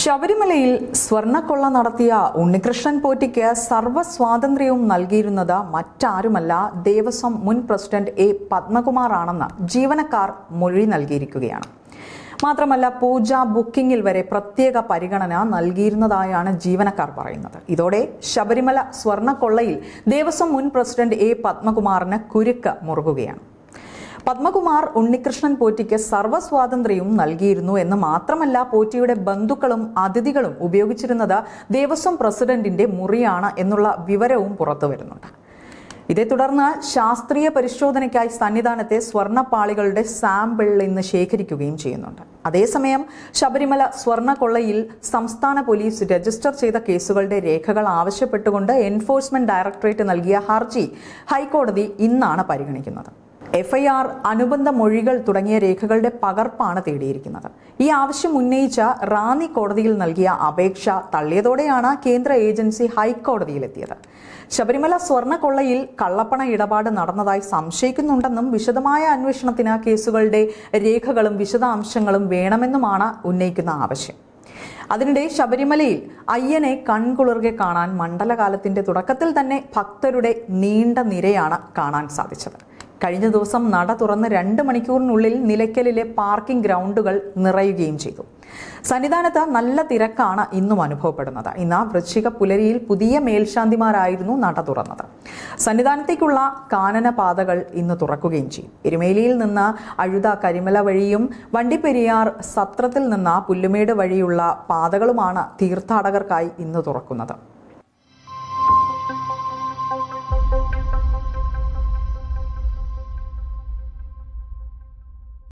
ശബരിമലയിൽ സ്വർണക്കൊള്ള നടത്തിയ ഉണ്ണികൃഷ്ണൻ പോറ്റിക്ക് സർവ സ്വാതന്ത്ര്യവും നൽകിയിരുന്നത് മറ്റാരുമല്ല ദേവസ്വം മുൻ പ്രസിഡന്റ് എ പത്മകുമാറാണെന്ന് ജീവനക്കാർ മൊഴി നൽകിയിരിക്കുകയാണ്. മാത്രമല്ല പൂജ ബുക്കിംഗിൽ വരെ പ്രത്യേക പരിഗണന നൽകിയിരുന്നതായാണ് ജീവനക്കാർ പറയുന്നത്. ഇതോടെ ശബരിമല സ്വർണക്കൊള്ളയിൽ ദേവസ്വം മുൻ പ്രസിഡന്റ് എ പത്മകുമാറിന് കുരുക്ക് മുറുകുകയാണ്. പത്മകുമാർ ഉണ്ണികൃഷ്ണൻ പോറ്റിക്ക് സർവസ്വാതന്ത്ര്യവും നൽകിയിരുന്നു എന്ന് മാത്രമല്ല പോറ്റിയുടെ ബന്ധുക്കളും അതിഥികളും ഉപയോഗിച്ചിരുന്നത് ദേവസ്വം പ്രസിഡന്റിന്റെ മുറിയാണ് എന്നുള്ള വിവരവും പുറത്തു വരുന്നുണ്ട്. ഇതേ തുടർന്ന് ശാസ്ത്രീയ പരിശോധനയ്ക്കായി സന്നിധാനത്തെ സ്വർണപ്പാളികളുടെ സാമ്പിൾ ഇന്ന് ശേഖരിക്കുകയും ചെയ്യുന്നുണ്ട്. അതേസമയം ശബരിമല സ്വർണക്കൊള്ളയിൽ സംസ്ഥാന പോലീസ് രജിസ്റ്റർ ചെയ്ത കേസുകളുടെ രേഖകൾ ആവശ്യപ്പെട്ടുകൊണ്ട് എൻഫോഴ്സ്മെന്റ് ഡയറക്ടറേറ്റ് നൽകിയ ഹർജി ഹൈക്കോടതി ഇന്നാണ് പരിഗണിക്കുന്നത്. എഫ്ഐആർ അനുബന്ധ മൊഴികൾ തുടങ്ങിയ രേഖകളുടെ പകർപ്പാണ് തേടിയിരിക്കുന്നത്. ഈ ആവശ്യം ഉന്നയിച്ച റാന്നി കോടതിയിൽ നൽകിയ അപേക്ഷ തള്ളിയതോടെയാണ് കേന്ദ്ര ഏജൻസി ഹൈക്കോടതിയിലെത്തിയത്. ശബരിമല സ്വർണക്കൊള്ളയിൽ കള്ളപ്പണ ഇടപാട് നടന്നതായി സംശയിക്കുന്നുണ്ടെന്നും വിശദമായ അന്വേഷണത്തിന് കേസുകളുടെ രേഖകളും വിശദാംശങ്ങളും വേണമെന്നുമാണ് ഉന്നയിക്കുന്ന ആവശ്യം. അതിനിടെ ശബരിമലയിൽ അയ്യനെ കൺകുളിർകെ കാണാൻ മണ്ഡലകാലത്തിന്റെ തുടക്കത്തിൽ തന്നെ ഭക്തരുടെ നീണ്ട നിരയാണ് കാണാൻ സാധിച്ചത്. കഴിഞ്ഞ ദിവസം നട തുറന്ന് രണ്ട് മണിക്കൂറിനുള്ളിൽ നിലയ്ക്കലിലെ പാർക്കിംഗ് ഗ്രൗണ്ടുകൾ നിറയുകയും ചെയ്തു. സന്നിധാനത്ത് നല്ല തിരക്കാണ് ഇന്നും അനുഭവപ്പെടുന്നത്. ഇന്ന് വൃശ്ചിക പുലരിയിൽ പുതിയ മേൽശാന്തിമാരായിരുന്നു നട തുറന്നത്. സന്നിധാനത്തേക്കുള്ള കാനന പാതകൾ ഇന്ന് തുറക്കുകയും ചെയ്യും. എരുമേലിയിൽ നിന്ന് അഴുത കരിമല വഴിയും വണ്ടിപ്പെരിയാർ സത്രത്തിൽ നിന്ന് പുല്ലുമേട് വഴിയുള്ള പാതകളുമാണ് തീർത്ഥാടകർക്കായി ഇന്ന് തുറക്കുന്നത്.